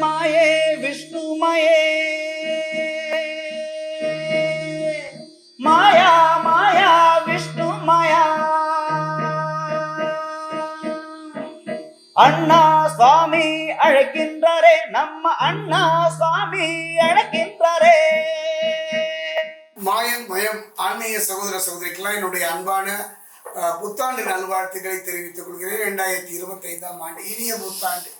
மாயே விஷ்ணுமயே. மாயா மாயா விஷ்ணு மாயா அண்ணா சுவாமி அழைக்கின்றாரே நம்ம அண்ணா சுவாமி அழைக்கின்றாரே. மாயம் மயம் ஆன்மீக சகோதர சகோதரிக்கெல்லாம் என்னுடைய அன்பான புத்தாண்டு நல்வாழ்த்துக்களை தெரிவித்துக் கொள்கிறேன். இரண்டாயிரத்தி இருபத்தி ஐந்தாம் ஆண்டு இனிய புத்தாண்டு.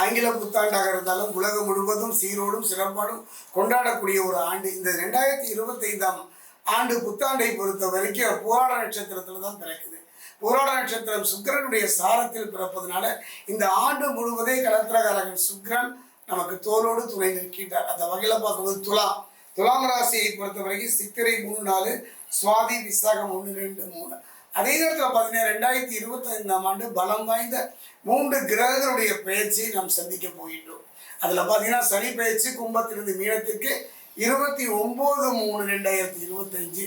ஆங்கில புத்தாண்டாக இருந்தாலும் உலகம் முழுவதும் சீரோடும் சிறப்பாடும் கொண்டாடக்கூடிய ஒரு ஆண்டு. இந்த ரெண்டாயிரத்தி இருபத்தைந்தாம் ஆண்டு புத்தாண்டை பொறுத்த வரைக்கும் போராட நட்சத்திரத்தில் தான் பிறக்குது. போராட நட்சத்திரம் சுக்கரனுடைய சாரத்தில் பிறப்பதனால இந்த ஆண்டு முழுவதே கலத்திரகாரகன் சுக்கரன் நமக்கு தோளோடு துணை நிற்கின்றார். அந்த வகையில் பார்க்கும்போது துலாம் துலாம் ராசியை பொறுத்த வரைக்கும் சித்திரை மூணு நாலு சுவாதி விசாகம் ஒன்று ரெண்டு மூணு. அதே நேரத்தில் பார்த்தீங்கன்னா ரெண்டாயிரத்தி இருபத்தி ஐந்தாம் ஆண்டு பலம் வாய்ந்த மூன்று கிரகங்களுடைய பயிற்சியை நாம் சந்திக்க போகின்றோம். அதில் பார்த்தீங்கன்னா சனி பயிற்சி கும்பத்திலிருந்து மீனத்திற்கு இருபத்தி ஒம்பது மூணு ரெண்டாயிரத்தி இருபத்தஞ்சு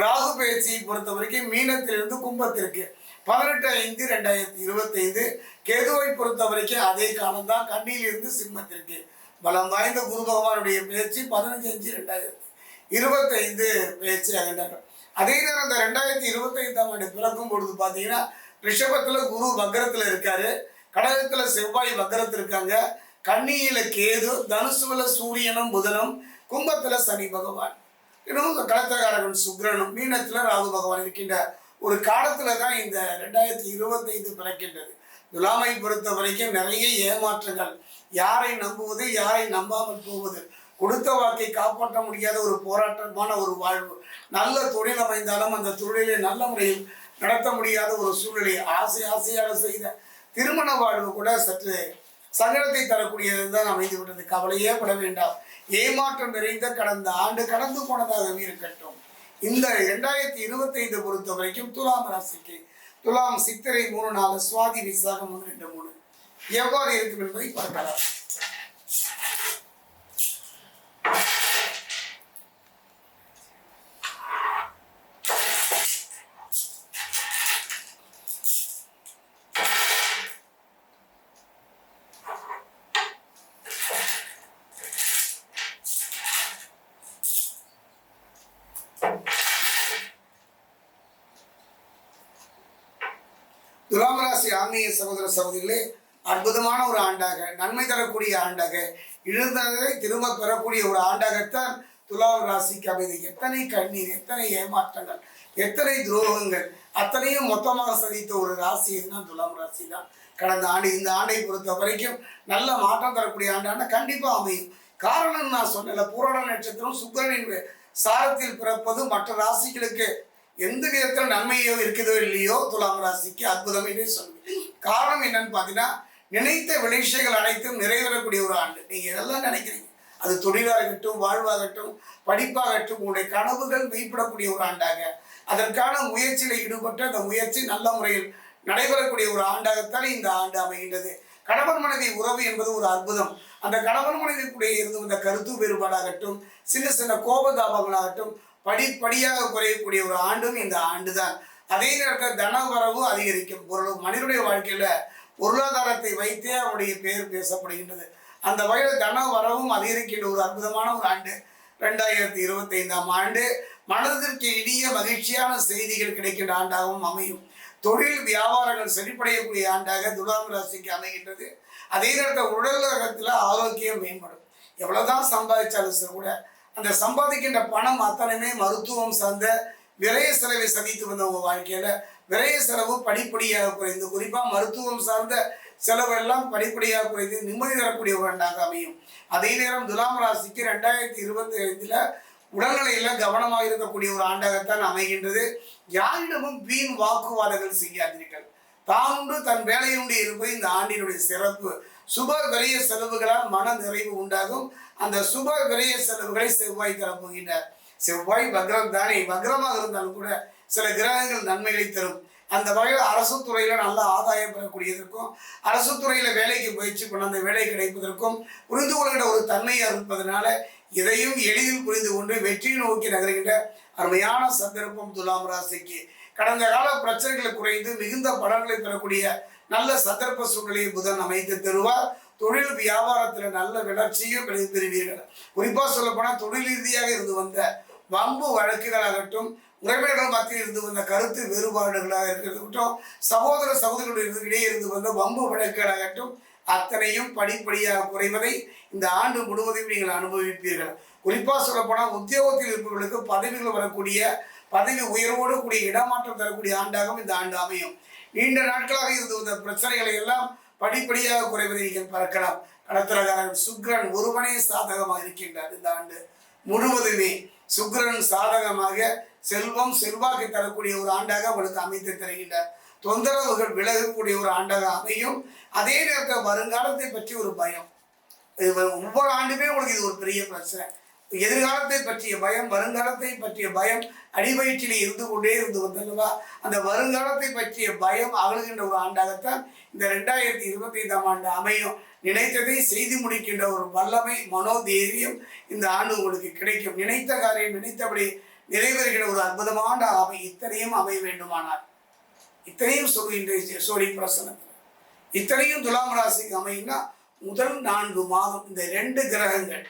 ராகு பயிற்சியை பொறுத்த வரைக்கும் மீனத்திலிருந்து கும்பத்திற்கு பதினெட்டு ஐந்து ரெண்டாயிரத்தி இருபத்தைந்து கேதுவை பொறுத்த வரைக்கும் அதே காலம் தான் கண்ணியிலிருந்து சிம்மத்திற்கு. பலம் வாய்ந்த குரு பகவானுடைய பேச்சு பதினஞ்சு அஞ்சு ரெண்டாயிரத்தி இருபத்தைந்து பேச்சு ஆகின்றார்கள் அதே நேரம் இந்த ரெண்டாயிரத்தி இருபத்தைந்தாம் ஆண்டு பிறக்கும் பொழுது பார்த்தீங்கன்னா ரிஷபத்தில் குரு வக்கரத்தில் இருக்காரு. கடகத்தில் செவ்வாய் வக்கரத்தில் இருக்காங்க. கன்னியில கேது தனுசுல சூரியனும் புதனும் கும்பத்தில் சனி பகவான். இன்னும் கலத்தகாரகன் சுக்ரனும் மீனத்தில் ராகு பகவான் இருக்கின்ற ஒரு காலத்தில் தான் இந்த ரெண்டாயிரத்தி இருபத்தைந்து பிறக்கின்றது. துலாமை பொறுத்த வரைக்கும் நிறைய ஏமாற்றங்கள். யாரை நம்புவது யாரை நம்பாமல் போவது கொடுத்த வாக்கை காப்பாற்ற முடியாத ஒரு போராட்டமான ஒரு வாழ்வு. நல்ல தொழில் அமைந்தாலும் அந்த தொழிலை நல்ல முறையில் நடத்த முடியாத ஒரு சூழ்நிலை ஆசை ஆசையாக செய்த திருமண வாழ்வு கூட சற்று சங்கடத்தை தரக்கூடியது தான் அமைந்து விட்டது கவலையே பட வேண்டாம். ஏமாற்றம் நிறைந்த கடந்த ஆண்டு கடந்து போனதாக இருக்கட்டும். இந்த இரண்டாயிரத்தி இருபத்தைந்து பொறுத்த வரைக்கும் துலாம் ராசிக்கு துலாம் சித்திரை மூணு நாலு சுவாதி விசாகம் ஒன்று ரெண்டு மூணு. எவ்வாறு இருக்கும் என்பதை பார்க்கலாம். துலாம் ராசி ஆன்மீக சகோதர சகோதரிகளே அற்புதமான ஒரு ஆண்டாக நன்மை தரக்கூடிய ஆண்டாக இழந்ததை திரும்ப பெறக்கூடிய ஒரு ஆண்டாகத்தான் துலாம் ராசிக்கு அமைதி எத்தனை கண்ணீர் எத்தனை ஏமாற்றங்கள் எத்தனை துரோகங்கள் அத்தனையும் மொத்தமாக சந்தித்த ஒரு ராசி எதுனா துலாம் ராசி தான் கடந்த ஆண்டு இந்த ஆண்டை பொறுத்த வரைக்கும் நல்ல மாற்றம் தரக்கூடிய ஆண்டான கண்டிப்பாக அமையும். காரணம் நான் சொன்னல பூரண நட்சத்திரம் சுக்கரனின் சாரத்தில் பிறப்பது மற்ற ராசிகளுக்கு எந்த விதத்தில் நன்மையோ இருக்குதோ இல்லையோ துலாம் ராசிக்கு அற்புதம் என்று சொல்லுவேன் காரணம் என்னன்னு பார்த்தீங்கன்னா நினைத்த விளைச்சைகள் அனைத்தும் நிறைவேறக்கூடிய ஒரு ஆண்டு. நீங்கள் எதெல்லாம் நினைக்கிறீங்க. அது தொழிலாகட்டும் வாழ்வாகட்டும் படிப்பாகட்டும் உங்களுடைய கனவுகள் மெய்ப்படக்கூடிய ஒரு ஆண்டாக அதற்கான முயற்சியில் ஈடுபட்டு அந்த முயற்சி நல்ல முறையில் நடைபெறக்கூடிய ஒரு ஆண்டாகத்தான் இந்த ஆண்டு அமைகின்றது. கணவன் மனைவி உறவு என்பது ஒரு அற்புதம். அந்த கணவன் மனைவிக்குடைய இருந்து வந்த கருத்து வேறுபாடாகட்டும் சின்ன சின்ன கோபதாபங்களாகட்டும் படிப்படியாக குறையக்கூடிய ஒரு ஆண்டும் இந்த ஆண்டு தான் அதே நேரத்தில் தனவரவு அதிகரிக்கும். பொருள் மனிதனுடைய வாழ்க்கையில் பொருளாதாரத்தை வைத்தே அவருடைய பெயர் பேசப்படுகின்றது. அந்த வகையில் தன வரவும் அதிகரிக்கின்ற ஒரு அற்புதமான ஒரு ஆண்டு ரெண்டாயிரத்தி இருபத்தைந்தாம் ஆண்டு. மனதிற்கு இனிய மகிழ்ச்சியான செய்திகள் கிடைக்கின்ற ஆண்டாகவும் அமையும். தொழில் வியாபாரங்கள் செழிப்படையக்கூடிய ஆண்டாக துலாம் ராசிக்கு அமைகின்றது. அதே நேரத்தில் உடலகத்தில் ஆரோக்கியம் மேம்படும். எவ்வளோதான் சம்பாதிச்சாலும் கூட அந்த சம்பாதிக்கின்ற பணம் அத்தனையுமே மருத்துவம் சார்ந்த விரைய செலவை சந்தித்து வந்தவங்க வாழ்க்கையில. விரைய செலவு படிப்படியாக குறைந்து குறிப்பா மருத்துவம் சார்ந்த செலவு எல்லாம் படிப்படியாக குறைந்து நிம்மதி தரக்கூடிய ஒரு ஆண்டாக அமையும். அதே நேரம் துலாம் ராசிக்கு ரெண்டாயிரத்தி இருபத்தி ஐந்துல உடல்நிலையில கவனமாக இருக்கக்கூடிய ஒரு ஆண்டாகத்தான் அமைகின்றது. யாரிடமும் வீண் வாக்குவாதங்கள் செய்யாதீர்கள். தானுண்டு தன் வேலையுண்டு இருப்பது இந்த ஆண்டினுடைய சிறப்பு சுப விரய செலவுகளால் மன நிறைவு உண்டாகும். அந்த சுப விரய செலவுகளை செவ்வாய் தரப்போகின்றார் செவ்வாய் வக்ரம் தானே. வக்ரமாக இருந்தாலும் கூட சில கிரகங்கள் நன்மைகளை தரும். அந்த வகையில் அரசு துறையில் நல்ல ஆதாயம் பெறக்கூடியதற்கும் அரசு துறையில் வேலைக்கு முயற்சி பண்ண அந்த வேலை கிடைப்பதற்கும் புரிந்து கொள்கின்ற ஒரு தன்மையாக இருப்பதனால இதையும் எளிதில் புரிந்து கொண்டு வெற்றியை நோக்கி நகர்கின்ற அருமையான சந்தர்ப்பம் துலாம் ராசிக்கு. கடந்த கால பிரச்சனைகளை குறைந்து மிகுந்த பலன்களை பெறக்கூடிய நல்ல சந்தர்ப்ப சூழ்நிலையை புதன் அமைத்து தருவார். தொழில் வியாபாரத்துல நல்ல வளர்ச்சியும் கிடைத்து பெறுவீர்கள். குறிப்பா சொல்ல போனா தொழில் ரீதியாக இருந்து வந்த வம்பு வழக்குகளாகட்டும் உறவினர்கள் மத்தியில் இருந்து வந்த கருத்து வேறுபாடுகளாக இருக்கட்டும் சகோதர சகோதரிகளுடைய இடையே இருந்து வந்த வம்பு வழக்குகளாகட்டும் அத்தனையும் படிப்படியாக குறைவதை இந்த ஆண்டு முழுவதையும் நீங்கள் அனுபவிப்பீர்கள். குறிப்பாக சொல்லப்போனால் உத்தியோகத்தில் இருப்பவர்களுக்கு பதவிகள் வரக்கூடிய பதவி உயர்வோடு கூடிய இடமாற்றம் தரக்கூடிய ஆண்டாகவும் இந்த ஆண்டு அமையும். நீண்ட நாட்களாக இருந்து வந்த பிரச்சனைகளை எல்லாம் படிப்படியாக குறைவதை நீங்கள் பார்க்கலாம். கடத்திரகாரன் சுக்ரன் ஒருவனே சாதகமாக இருக்கின்றார் இந்த ஆண்டு முழுவதுமே. சுக்கிரன் சாதகமாக செல்வம் செல்வாக்கு தரக்கூடிய ஒரு ஆண்டாக அவளுக்கு அமைத்து தருகின்றார். தொந்தரவுகள் விலகக்கூடிய ஒரு ஆண்டாக அமையும். அதே நேரத்தில் வருங்காலத்தை பற்றி ஒரு பயம். இது ஒவ்வொரு ஆண்டுமே உங்களுக்கு இது ஒரு பெரிய பிரச்சனை. எதிர்காலத்தை பற்றிய பயம் வருங்காலத்தை பற்றிய பயம் அடிவயிற்றிலே இருந்து கொண்டே இருந்து வந்தல்லவா அந்த வருங்காலத்தை பற்றிய பயம் அகலுகின்ற ஒரு ஆண்டாகத்தான் இந்த ரெண்டாயிரத்தி இருபத்தி ஐந்தாம் ஆண்டு அமையும். நினைத்ததை செய்து முடிக்கின்ற ஒரு வல்லமை மனோதைரியம் இந்த ஆண்டு உங்களுக்கு கிடைக்கும். நினைத்த காரியம் நினைத்தபடி நிறைவேறுகிற ஒரு அற்புதமான அவை இத்தனையும் அமைய வேண்டுமானார் இத்தனையும் சொல்கின்ற சோழி பிரசனத்தில் இத்தனையும் துலாம் ராசிக்கு அமையும்னா முதல் நான்கு மாதம் இந்த ரெண்டு கிரகங்கள்.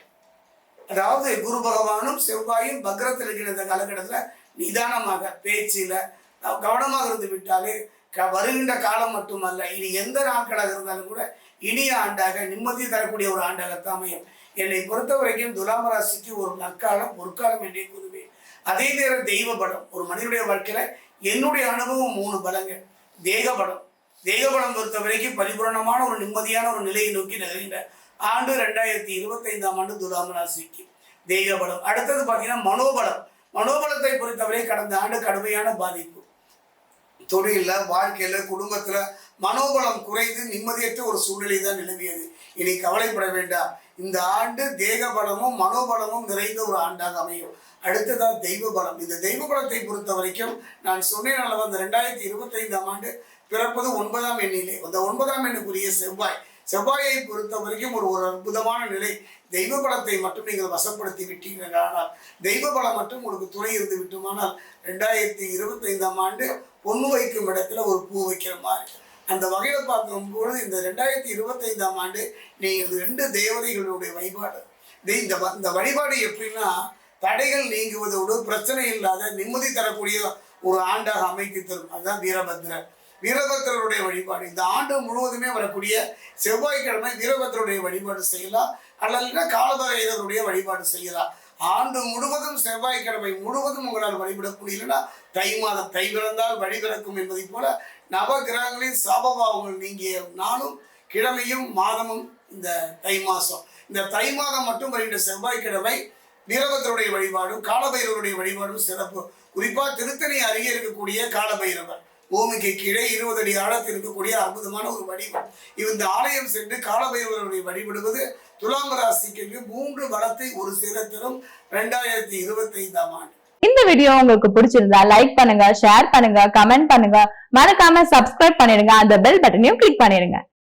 அதாவது குரு பகவானும் செவ்வாயும் பக்ரத்தில் இருக்கிற இந்த காலகட்டத்தில் நிதானமாக பேச்சில் கவனமாக இருந்து விட்டாலே க வருகின்ற காலம் மட்டுமல்ல இனி எந்த நாட்களாக இருந்தாலும் கூட இனிய ஆண்டாக நிம்மதி தரக்கூடிய ஒரு ஆண்டாகத்தான் அமையும். என்னை பொறுத்த வரைக்கும் துலாம் ராசிக்கு ஒரு நற்காலம் பொற்காலம் என்றே கூறுவேன். அதே நேரம் தெய்வ பலம் ஒரு மனிதனுடைய வாழ்க்கையில என்னுடைய அனுபவம் மூணு பலங்கள். தேக பலம். தேக பலம் பொறுத்த வரைக்கும் பரிபூரணமான ஒரு நிம்மதியான ஒரு நிலையை நோக்கி நகர்கின்ற ஆண்டு ரெண்டாயிரத்தி இருபத்தைந்தாம் ஆண்டு துலாம் ராசிக்கு தெய்வ பலம் அடுத்தது பார்த்தீங்கன்னா மனோபலம். மனோபலத்தை பொறுத்தவரை கடந்த ஆண்டு கடுமையான பாதிப்பு. தொழிலில் வாழ்க்கையில் குடும்பத்தில் மனோபலம் குறைந்து நிம்மதியற்ற ஒரு சூழ்நிலை தான் நிலவியது. இனி கவலைப்பட வேண்டாம். இந்த ஆண்டு தேக பலமும் மனோபலமும் நிறைந்த ஒரு ஆண்டாக அமையும். அடுத்ததான் தெய்வ பலம் இந்த தெய்வ பலத்தை பொறுத்த வரைக்கும் நான் சொன்னேன் அளவு அந்த ரெண்டாயிரத்தி இருபத்தைந்தாம் ஆண்டு பிறப்பது ஒன்பதாம் எண்ணிலே. அந்த ஒன்பதாம் எண்ணுக்குரிய செவ்வாய் செவ்வாயை பொறுத்த வரைக்கும் ஒரு ஒரு அற்புதமான நிலை. தெய்வ பலத்தை மட்டும் நீங்கள் வசப்படுத்தி விட்டீர்கள் ஆனால் தெய்வ பலம் மட்டும் உங்களுக்கு துணை இருந்து விட்டுமானால் ரெண்டாயிரத்தி இருபத்தைந்தாம் ஆண்டு பொண்ணு வைக்கும் இடத்துல ஒரு பூ வைக்கிற மாதிரி. அந்த வகையில் பார்க்கும்பொழுது இந்த ரெண்டாயிரத்தி இருபத்தைந்தாம் ஆண்டு நீங்கள் ரெண்டு தேவதைகளுடைய வழிபாடு. இந்த வ- இந்த வழிபாடு எப்படின்னா தடைகள் நீங்குவதோடு பிரச்சனை இல்லாத நிம்மதி தரக்கூடிய ஒரு ஆண்டாக அமைத்து தரும். அதுதான் வீரபத்ரர். வீரபத்திரருடைய வழிபாடு. இந்த ஆண்டு முழுவதுமே வரக்கூடிய செவ்வாய்க்கிழமை வீரபத்திரருடைய வழிபாடு செய்யலாம் அல்லதுன்னா காலபைரவருடைய வழிபாடு செய்யலாம் ஆண்டு முழுவதும் செவ்வாய்க்கிழமை முழுவதும் உங்களால் வழிபட முடியலன்னா தை மாதம் தை பிறந்தால் வழி பிறக்கும் என்பதைப் போல நவ கிரகங்களின் சாபபாவங்கள் நீங்கிய நாளும் கிழமையும் மாதமும் இந்த தை மாதம் இந்த தை மாதம் மட்டும் வருகின்ற செவ்வாய்க்கிழமை வீரபத்தருடைய வழிபாடும் காலபைரவருடைய வழிபாடும் சிறப்பு. குறிப்பாக திருத்தணி அருகே இருக்கக்கூடிய காலபைரவர். பூமிக்கு கீழே இருபது அடி ஆழத்தில் இருக்கக்கூடிய அற்புதமான ஒரு வடிவம். இந்த ஆலயம் சென்று காலபைரவருடைய வழிபடுவது துலாம் ராசிக்கு மூன்று பலத்தை ஒரு சேர தரும் ரெண்டாயிரத்தி இருபத்தி ஐந்தாம் ஆண்டு. இந்த வீடியோ உங்களுக்கு பிடிச்சிருந்தா லைக் பண்ணுங்க ஷேர் பண்ணுங்க கமெண்ட் பண்ணுங்க. மறக்காம சப்ஸ்கிரைப் பண்ணிடுங்க அந்த பெல் பட்டனையும் கிளிக் பண்ணிடுங்க.